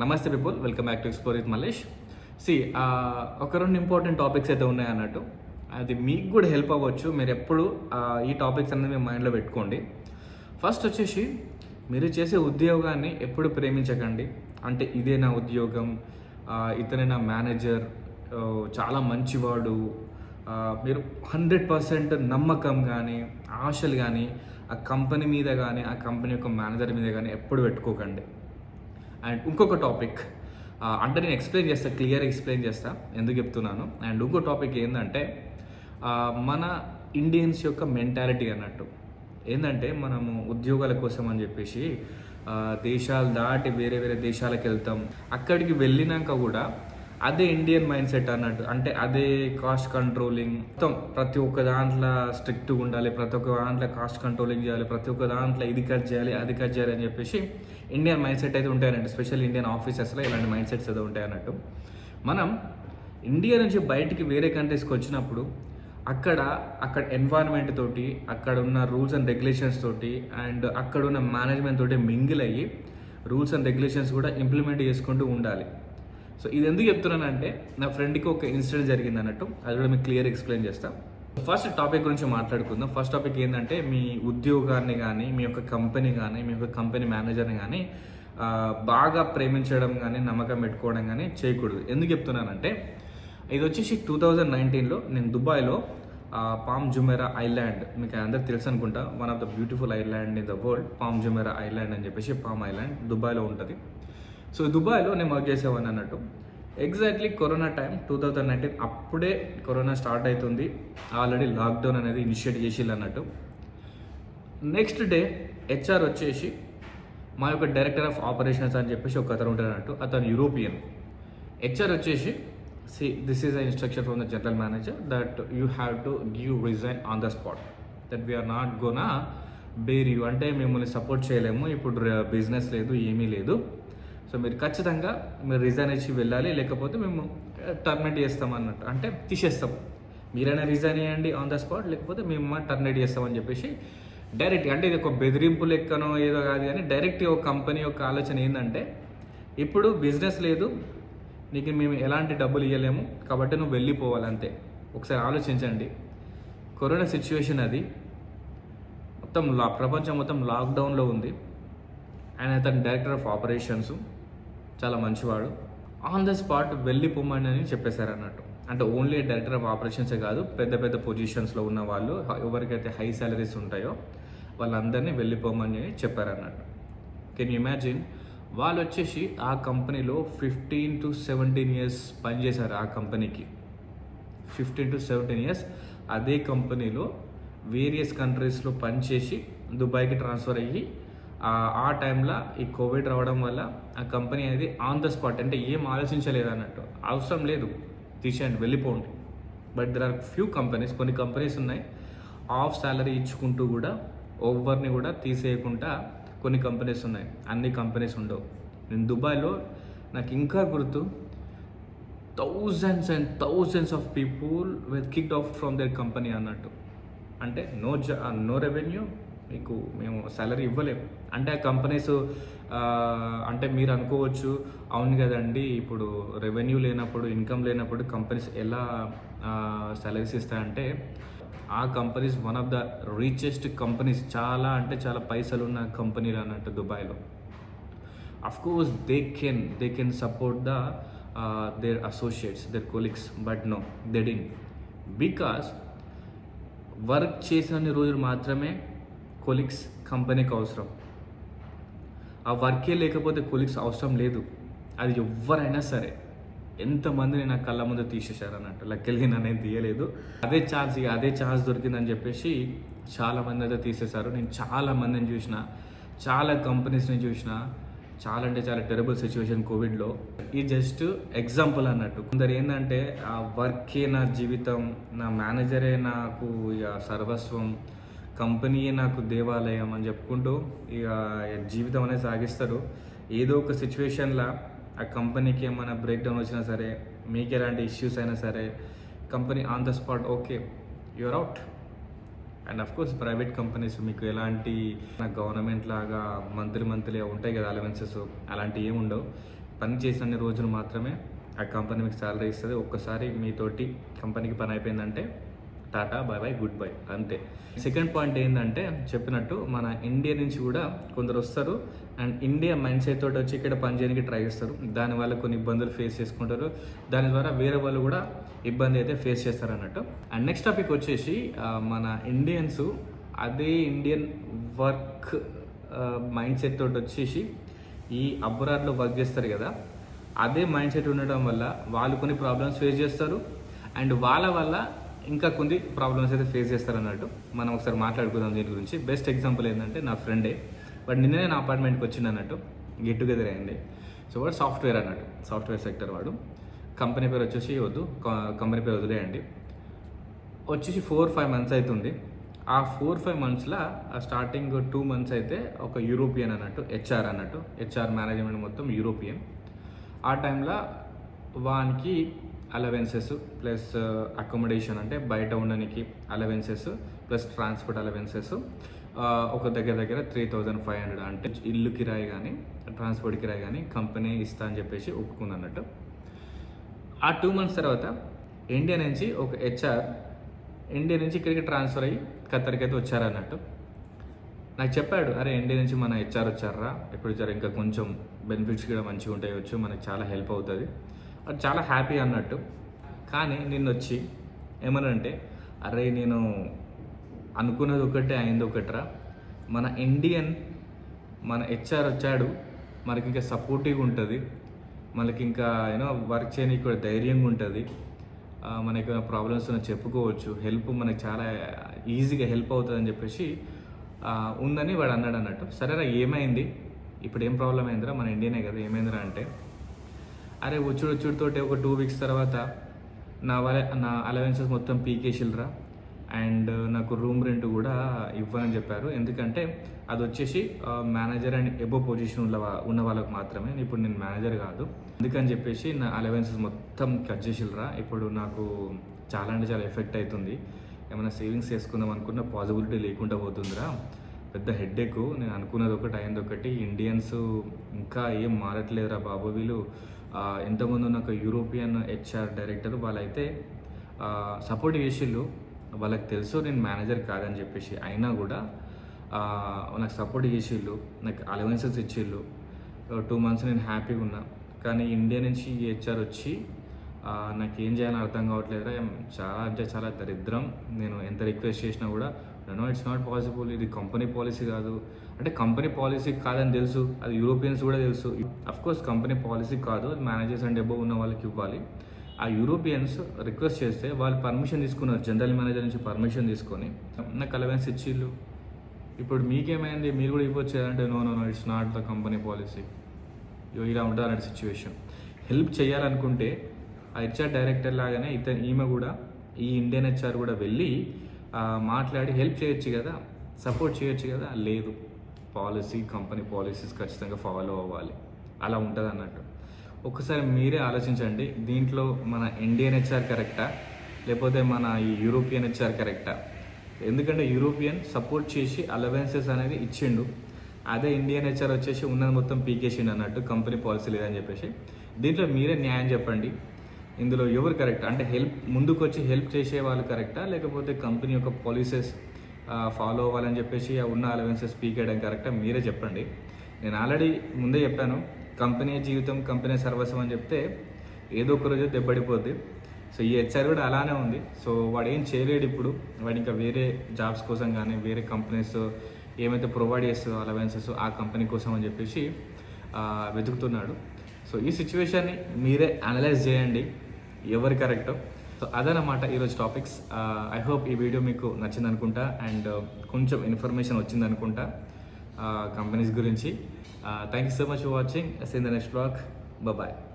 నమస్తే people welcome back to explore with Malesh C ఒక రెండు ఇంపార్టెంట్ టాపిక్స్ అయితే ఉన్నాయి అన్నట్టు. అది మీకు కూడా హెల్ప్ అవ్వచ్చు. మీరు ఎప్పుడు ఈ టాపిక్స్ అనేది మీ మైండ్లో పెట్టుకోండి. ఫస్ట్ వచ్చేసి మీరు చేసే ఉద్యోగాన్ని ఎప్పుడు ప్రేమించకండి. అంటే ఇదే నా ఉద్యోగం ఇతనే నా మేనేజర్ చాలా మంచివాడు. మీరు హండ్రెడ్ పర్సెంట్ నమ్మకం కానీ ఆశలు కానీ ఆ కంపెనీ మీద కానీ ఆ కంపెనీ యొక్క మేనేజర్ మీద కానీ ఎప్పుడు పెట్టుకోకండి. అండ్ ఇంకొక టాపిక్ అంటే నేను ఎక్స్ప్లెయిన్ చేస్తా క్లియర్ ఎక్స్ప్లెయిన్ చేస్తా ఎందుకు చెప్తున్నాను? అండ్ ఇంకో టాపిక్ ఏంటంటే మన ఇండియన్స్ యొక్క మెంటాలిటీ అన్నట్టు. ఏంటంటే మనము ఉద్యోగాల కోసం అని చెప్పేసి దేశాలు దాటి వేరే వేరే దేశాలకు వెళ్తాం. అక్కడికి వెళ్ళినాక కూడా అదే ఇండియన్ మైండ్ సెట్ అన్నట్టు. అంటే అదే కాస్ట్ కంట్రోలింగ్ మొత్తం ప్రతి ఒక్క దాంట్లో స్ట్రిక్ట్గా ఉండాలి ప్రతి ఒక్క దాంట్లో కాస్ట్ కంట్రోలింగ్ చేయాలి ప్రతి ఒక్క దాంట్లో ఇది కట్ చేయాలి అది కట్ చేయాలి అని చెప్పేసి ఇండియన్ మైండ్ సెట్ అయితే ఉంటాయన్నట్టు. స్పెషల్ ఇండియన్ ఆఫీసెస్లో ఇలాంటి మైండ్ సెట్స్ అయితే ఉంటాయి అన్నట్టు. మనం ఇండియా నుంచి బయటికి వేరే కంట్రీస్కి వచ్చినప్పుడు అక్కడ అక్కడ ఎన్వైరన్మెంట్ తోటి అక్కడ ఉన్న రూల్స్ అండ్ రెగ్యులేషన్స్ తోటి అండ్ అక్కడ ఉన్న మేనేజ్మెంట్ తోటి మింగిల్ అయ్యి రూల్స్ అండ్ రెగ్యులేషన్స్ కూడా ఇంప్లిమెంట్ చేసుకుంటూ ఉండాలి. సో ఇది ఎందుకు చెప్తున్నానంటే నా ఫ్రెండ్కి ఒక ఇన్సిడెంట్ జరిగింది అన్నట్టు అది కూడా మీకు క్లియర్ ఎక్స్ప్లెయిన్ చేస్తాం. ఫస్ట్ టాపిక్ గురించి మాట్లాడుకుందాం. ఫస్ట్ టాపిక్ ఏంటంటే మీ ఉద్యోగాన్ని కానీ మీ యొక్క కంపెనీ కానీ మీ యొక్క కంపెనీ మేనేజర్ని కానీ బాగా ప్రేమించడం కానీ నమ్మకం పెట్టుకోవడం కానీ చేయకూడదు. ఎందుకు చెప్తున్నానంటే ఇది వచ్చేసి టూ థౌజండ్ నైన్టీన్లో నేను దుబాయ్లో పామ్ జుమెరా ఐలాండ్ మీకు అందరికి తెలుసు అనుకుంటా one of the beautiful island in the world palm Jumeirah island అని చెప్పేసి పామ్ ఐలాండ్ దుబాయ్లో ఉంటుంది. సో దుబాయ్లో నేను వర్క్ చేసేవాడిని అన్నట్టు. Exactly corona time two thousand nineteen అప్పుడే కరోనా స్టార్ట్ అవుతుంది ఆల్రెడీ లాక్డౌన్ అనేది ఇనిషియేట్ చేసిల్లు అన్నట్టు. నెక్స్ట్ డే హెచ్ఆర్ వచ్చేసి మా యొక్క డైరెక్టర్ ఆఫ్ ఆపరేషన్స్ అని చెప్పేసి ఒక అతను ఉంటాడు అన్నట్టు. అతను యూరోపియన్ హెచ్ఆర్ వచ్చేసి see this is a instruction from the general manager that you have to give resign on the spot that we're not gonna bear you అంటే మిమ్మల్ని సపోర్ట్ చేయలేము. ఇప్పుడు బిజినెస్ లేదు ఏమీ లేదు. సో మీరు ఖచ్చితంగా మీరు రిజైన్ ఇచ్చి వెళ్ళాలి లేకపోతే మేము టర్మినేట్ చేస్తాం అన్నట్టు. అంటే తీసేస్తాం. మీరైనా రిజైన్ చేయండి ఆన్ ద స్పాట్ లేకపోతే మేము టర్మినేట్ చేస్తామని చెప్పేసి డైరెక్ట్ అంటే ఇది ఒక బెదిరింపు లెక్కనో ఏదో కాదు కానీ డైరెక్ట్ ఒక కంపెనీ యొక్క ఆలోచన ఏంటంటే ఇప్పుడు బిజినెస్ లేదు నీకు మేము ఎలాంటి డబ్బులు ఇవ్వలేము కాబట్టి నువ్వు వెళ్ళిపోవాలి అంతే. ఒకసారి ఆలోచించండి. కరోనా సిచ్యువేషన్ అది మొత్తం లా ప్రపంచం మొత్తం లాక్డౌన్లో ఉంది. ఆయన అతను డైరెక్టర్ ఆఫ్ ఆపరేషన్స్ చాలా మంచివాడు. ఆన్ ద స్పాట్ వెళ్ళిపోమని అని చెప్పేశారు అన్నట్టు అంటే ఓన్లీ డైరెక్టర్ ఆఫ్ ఆపరేషన్సే కాదు పెద్ద పెద్ద పొజిషన్స్లో ఉన్న వాళ్ళు ఎవరికైతే హై సాలరీస్ ఉంటాయో వాళ్ళందరినీ వెళ్ళిపోమని చెప్పారు అన్నట్టు కెన్ ఇమాజిన్ వాళ్ళు వచ్చేసి ఆ కంపెనీలో ఫిఫ్టీన్ టు సెవెంటీన్ ఇయర్స్ పనిచేశారు ఆ కంపెనీకి. ఫిఫ్టీన్ టు సెవెంటీన్ ఇయర్స్ అదే కంపెనీలో వేరియస్ కంట్రీస్లో పనిచేసి దుబాయ్కి ట్రాన్స్ఫర్ అయ్యి ఆ- టైంలో ఈ కోవిడ్ రావడం వల్ల ఆ కంపెనీ అనేది ఆన్ ద స్పాట్ అంటే ఏం ఆలోచించలేదు అన్నట్టు అవసరం లేదు తీసేయండి వెళ్ళిపోండి. But there are few companies కొన్ని కంపెనీస్ ఉన్నాయి ఆఫ్ సాలరీ ఇచ్చుకుంటూ కూడా ఓవర్ని కూడా తీసేయకుండా కొన్ని కంపెనీస్ ఉన్నాయి. అన్ని కంపెనీస్ ఉండవు. నేను దుబాయ్లో నాకు ఇంకా గుర్తు thousands and thousands of people with kicked off from their company అన్నట్టు. అంటే నో జా నో రెవెన్యూ మీకు మేము సాలరీ ఇవ్వలేము. అంటే ఆ కంపెనీస్ అంటే మీరు అనుకోవచ్చు అవును కదండి ఇప్పుడు రెవెన్యూ లేనప్పుడు ఇన్కమ్ లేనప్పుడు కంపెనీస్ ఎలా సాలరీస్ ఇస్తాయంటే ఆ companies one of the richest companies చాలా అంటే చాలా పైసలు ఉన్న కంపెనీలు అన్నట్టు దుబాయ్లో. Of they can they can support the the associates their colleagues but no but no they work చేసిన రోజులు మాత్రమే కొలీగ్స్ కంపెనీకి అవసరం. ఆ వర్కే లేకపోతే కొలీగ్స్ అవసరం లేదు. అది ఎవరైనా సరే. ఎంతమందిని నా కళ్ళ ముందు తీసేశారు అన్నట్టు. నన్ను తీయలేదు. అదే ఛాన్స్ ఇక అదే ఛాన్స్ దొరికిందని చెప్పేసి చాలా మంది అయితే తీసేశారు. నేను చాలా మందిని చూసిన చాలా కంపెనీస్ని చూసిన చాలా అంటే చాలా టెరబుల్ సిచ్యువేషన్ కోవిడ్లో ఇది జస్ట్ ఎగ్జాంపుల్ అన్నట్టు. కొందరు ఏంటంటే ఆ వర్కే నా జీవితం నా మేనేజరే నాకు ఇక సర్వస్వం కంపెనీయే నాకు దేవాలయం అని చెప్పుకుంటూ ఇక జీవితం అనేది సాగిస్తారు. ఏదో ఒక సిచ్యువేషన్లో ఆ కంపెనీకి ఏమైనా బ్రేక్ డౌన్ వచ్చినా సరే మీకు ఎలాంటి ఇష్యూస్ అయినా సరే company on the spot okay you're out and of course private companies మీకు ఎలాంటి గవర్నమెంట్ లాగా మంత్లీ మంత్లీ ఉంటాయి కదా అలవెన్సెస్ అలాంటివి ఏమి ఉండవు. పని చేసిన రోజులు మాత్రమే ఆ కంపెనీ మీకు శాలరీ ఇస్తుంది. ఒక్కసారి మీతోటి కంపెనీకి పని అయిపోయిందంటే tata bye bye good bye అంతే. సెకండ్ పాయింట్ ఏంటంటే చెప్పినట్టు మన ఇండియా నుంచి కూడా కొందరు వస్తారు. అండ్ ఇండియా మైండ్ సెట్ తోటి వచ్చి ఇక్కడ పని చేయడానికి ట్రై చేస్తారు. దానివల్ల కొన్ని ఇబ్బందులు ఫేస్ చేసుకుంటారు. దాని ద్వారా వేరే వాళ్ళు కూడా ఇబ్బంది అయితే ఫేస్ చేస్తారు అన్నట్టు. అండ్ నెక్స్ట్ టాపిక్ వచ్చేసి మన ఇండియన్స్ అదే ఇండియన్ వర్క్ మైండ్ సెట్ తోటి వచ్చేసి ఈ అబ్రాడ్లో వర్క్ చేస్తారు కదా. అదే మైండ్ సెట్ ఉండడం వల్ల వాళ్ళు కొన్ని ప్రాబ్లమ్స్ ఫేస్ చేస్తారు. అండ్ వాళ్ళ వల్ల ఇంకా కొన్ని ప్రాబ్లమ్స్ అయితే ఫేస్ చేస్తారన్నట్టు మనం ఒకసారి మాట్లాడుకుందాం దీని గురించి. బెస్ట్ ఎగ్జాంపుల్ ఏంటంటే నా ఫ్రెండే బట్ నిన్ననే నా అపార్ట్మెంట్కి వచ్చింది అన్నట్టు గెట్ టుగెదర్ అయింది. సో వాడు సాఫ్ట్వేర్ అన్నట్టు. సాఫ్ట్వేర్ సెక్టర్ వాడు. కంపెనీ పేరు వచ్చేసి వద్దు. కంపెనీ పేరు వదిలేయండి. వచ్చేసి ఫోర్ ఫైవ్ మంత్స్ అవుతుంది ఆ ఫోర్ ఫైవ్ మంత్స్లో ఆ స్టార్టింగ్ టూ మంత్స్ అయితే ఒక యూరోపియన్ అన్నట్టు హెచ్ఆర్ అన్నట్టు. హెచ్ఆర్ మేనేజ్మెంట్ మొత్తం యూరోపియన్ ఆ టైంలో వానికి అలవెన్సెస్ ప్లస్ అకామిడేషన్ అంటే బయట ఉండడానికి అలవెన్సెస్ ప్లస్ ట్రాన్స్పోర్ట్ అలవెన్సెస్ ఒక దగ్గర దగ్గర త్రీ థౌజండ్ ఫైవ్ హండ్రెడ్ అంటే ఇల్లు కిరాయి కానీ ట్రాన్స్పోర్ట్ కిరాయి కానీ కంపెనీ ఇస్తా అని చెప్పేసి ఒప్పుకుంది అన్నట్టు. ఆ టూ మంత్స్ తర్వాత ఇండియా నుంచి ఒక హెచ్ఆర్ ఇండియా నుంచి ఇక్కడికి ట్రాన్స్ఫర్ అయ్యి ఖత్తర్కి అయితే వచ్చారన్నట్టు నాకు చెప్పాడు అరే ఇండియా నుంచి మన హెచ్ఆర్ వచ్చారా? ఎప్పుడు వచ్చారు ఇంకా కొంచెం బెనిఫిట్స్ కూడా మంచిగా ఉంటాయి వచ్చు మనకు చాలా హెల్ప్ అవుతుంది. చాలా హ్యాపీ అన్నట్టు. కానీ నిన్న వచ్చి ఏమనంటే అరే నేను అనుకున్నది ఒకటే అయింది ఒకటిరా. మన ఇండియన్ మన హెచ్ఆర్ వచ్చాడు. మనకి ఇంకా సపోర్టివ్గా ఉంటుంది. మనకి ఇంకా యూనో వర్క్ చేయడానికి కూడా ధైర్యంగా ఉంటుంది. మనకి ప్రాబ్లమ్స్ చెప్పుకోవచ్చు. హెల్ప్ మనకి చాలా ఈజీగా హెల్ప్ అవుతుందని చెప్పేసి ఉందని వాడు అన్నాడు అన్నట్టు సరేరా ఏమైంది? ఇప్పుడు ఏం ప్రాబ్లం అయిందిరా? మన ఇండియనే కదా ఏమైందిరా అంటే అరే వచ్చుడు వచ్చుడుతోటి ఒక టూ వీక్స్ తర్వాత నా వల నా అలవెన్సెస్ మొత్తం పీకేసిల్రా. అండ్ నాకు రూమ్ రెంట్ కూడా ఇవ్వనని చెప్పారు. ఎందుకంటే అది వచ్చేసి మేనేజర్ అండ్ ఎబో పొజిషన్ ఉన్న ఉన్న వాళ్ళకి మాత్రమే. ఇప్పుడు నేను మేనేజర్ కాదు. అందుకని చెప్పేసి నా అలవెన్సెస్ మొత్తం కట్ చేసిల్రా. ఇప్పుడు నాకు చాలా అంటే చాలా ఎఫెక్ట్ అవుతుంది ఏమైనా సేవింగ్స్ చేసుకుందాం అనుకున్న పాసిబిలిటీ లేకుండా పోతుందిరా. పెద్ద హెడ్ నేను అనుకున్నది ఒకటి అయింది ఒకటి. ఇండియన్స్ ఇంకా ఏం మారట్లేదురా బాబు వీళ్ళు. ఇంతకుముందు ఎంతమంది ఉన్న ఒక యూరోపియన్ హెచ్ఆర్ డైరెక్టర్ వాళ్ళైతే సపోర్ట్ చేసిళ్ళు. వాళ్ళకి తెలుసు నేను మేనేజర్ కాదని చెప్పేసి. అయినా కూడా నాకు సపోర్ట్ చేసిళ్ళు. నాకు అలవెన్సెస్ ఇచ్చిళ్ళు. టూ మంత్స్ నేను హ్యాపీగా ఉన్నా. కానీ ఇండియా నుంచి హెచ్ఆర్ వచ్చి నాకు ఏం చేయాలని అర్థం కావట్లేదురా. చాలా అంటే చాలా దరిద్రం. నేను ఎంత రిక్వెస్ట్ చేసినా కూడా నో ఇట్స్ నాట్ పాసిబుల్ ఇది కంపెనీ పాలసీ కాదు. అంటే కంపెనీ పాలసీ కాదని తెలుసు. అది యూరోపియన్స్ కూడా తెలుసు. కోర్స్ కంపెనీ పాలసీ కాదు. అది మేనేజర్స్ అండ్ ఎబో ఉన్న వాళ్ళకి ఇవ్వాలి. ఆ యూరోపియన్స్ రిక్వెస్ట్ చేస్తే వాళ్ళు పర్మిషన్ తీసుకున్నారు. జనరల్ మేనేజర్ నుంచి పర్మిషన్ తీసుకొని. నాకు అలవెన్స్ ఇచ్చిళ్ళు. ఇప్పుడు మీకేమైంది? మీరు కూడా ఇవ్వచ్చు అంటే no no no it's not the company policy ఇలా ఉంటారనే సిచ్యువేషన్ హెల్ప్ చేయాలనుకుంటే ఆ హెచ్ఆర్ డైరెక్టర్ లాగానే ఇతను ఈమె కూడా ఈ ఇండియన్ హెచ్ఆర్ కూడా వెళ్ళి మాట్లాడి హెల్ప్ చేయొచ్చు కదా సపోర్ట్ చేయొచ్చు కదా. లేదు పాలసీ కంపెనీ పాలసీస్ ఖచ్చితంగా ఫాలో అవ్వాలి. అలా ఉంటుంది అన్నట్టు ఒకసారి మీరే ఆలోచించండి దీంట్లో మన ఇండియన్ హెచ్ఆర్ కరెక్టా? లేకపోతే మన ఈ యూరోపియన్ హెచ్ఆర్ కరెక్టా? ఎందుకంటే యూరోపియన్ సపోర్ట్ చేసి అలవెన్సెస్ అనేది ఇచ్చిండు. అదే ఇండియన్ హెచ్ఆర్ వచ్చేసి ఉన్నది మొత్తం పీకేసిండు అన్నట్టు కంపెనీ పాలసీ లేదని చెప్పేసి. దీంట్లో మీరే న్యాయం చెప్పండి. ఇందులో ఎవరు కరెక్ట్ అంటే హెల్ప్ ముందుకు వచ్చి హెల్ప్ చేసే వాళ్ళు కరెక్టా లేకపోతే కంపెనీ యొక్క పాలసీస్ ఫాలో అవ్వాలని చెప్పేసి ఆ ఉన్న అలవెన్సెస్ పీకేయడం కరెక్టా మీరే చెప్పండి. నేను ఆల్రెడీ ముందే చెప్పాను కంపెనీ జీవితం కంపెనీ సర్వస్వం అని చెప్తే ఏదో ఒక రోజు దెబ్బడిపోద్ది. సో ఈ హెచ్ఆర్ కూడా అలానే ఉంది. సో వాడు ఏం చేయలేడు ఇప్పుడు. వాడు ఇంకా వేరే జాబ్స్ కోసం కానీ వేరే కంపెనీస్ ఏమైతే ప్రొవైడ్ చేస్తుందో అలవెన్సెస్ ఆ కంపెనీ కోసం అని చెప్పేసి వెతుకుతున్నాడు. సో ఈ సిచ్యువేషన్ని మీరే అనలైజ్ చేయండి. ఎవరు కరెక్ట్ సో అదనమాట ఈరోజు టాపిక్స్ ఐ హోప్ ఈ వీడియో మీకు నచ్చింది అనుకుంటా అండ్ uh, కొంచెం ఇన్ఫర్మేషన్ వచ్చింది అనుకుంటా కంపెనీస్ గురించి. Thank you so much for watching see in the next blog bye